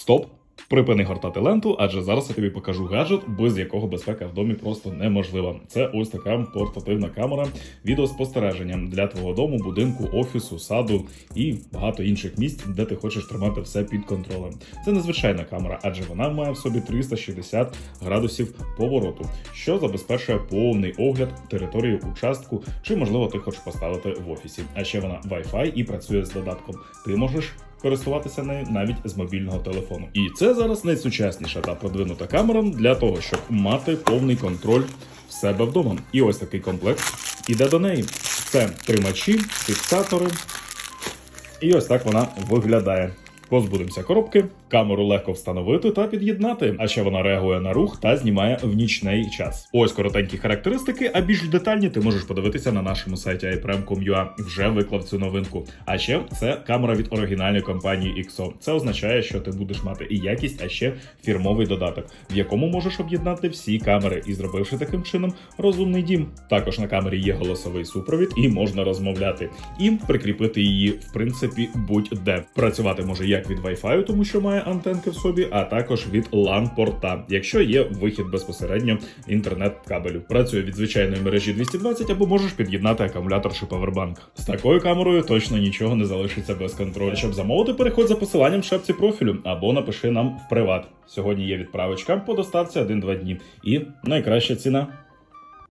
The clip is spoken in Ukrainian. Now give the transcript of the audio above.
Стоп! Припини гортати ленту, адже зараз я тобі покажу гаджет, без якого безпека в домі просто неможлива. Це ось така портативна камера відеоспостереження для твого дому, будинку, офісу, саду і багато інших місць, де ти хочеш тримати все під контролем. Це незвичайна камера, адже вона має в собі 360 градусів повороту, що забезпечує повний огляд території участку, чи можливо ти хочеш поставити в офісі. А ще вона Wi-Fi і працює з додатком. Ти можеш користуватися нею навіть з мобільного телефону. І це зараз найсучасніша та продвинута камера для того, щоб мати повний контроль в себе вдома. І ось такий комплект іде до неї. Це тримачі, фіксатори. І ось так вона виглядає. Позбудемося коробки, камеру легко встановити та під'єднати, а ще вона реагує на рух та знімає в нічний час. Ось коротенькі характеристики, а більш детальні ти можеш подивитися на нашому сайті iPrem.com.ua. Вже виклав цю новинку. А ще це камера від оригінальної компанії XO. Це означає, що ти будеш мати і якість, а ще фірмовий додаток, в якому можеш об'єднати всі камери і зробивши таким чином розумний дім. Також на камері є голосовий супровід і можна розмовляти, і прикріпити її в принципі будь-де. Працювати може як від Wi-Fi, тому що має антенки в собі, а також від LAN-порта, якщо є вихід безпосередньо інтернет-кабелю. Працює від звичайної мережі 220 або можеш під'єднати акумулятор чи павербанк. З такою камерою точно нічого не залишиться без контролю. Щоб замовити, переходь за посиланням в шапці профілю або напиши нам в приват. Сьогодні є відправочка по доставці 1-2 дні і найкраща ціна.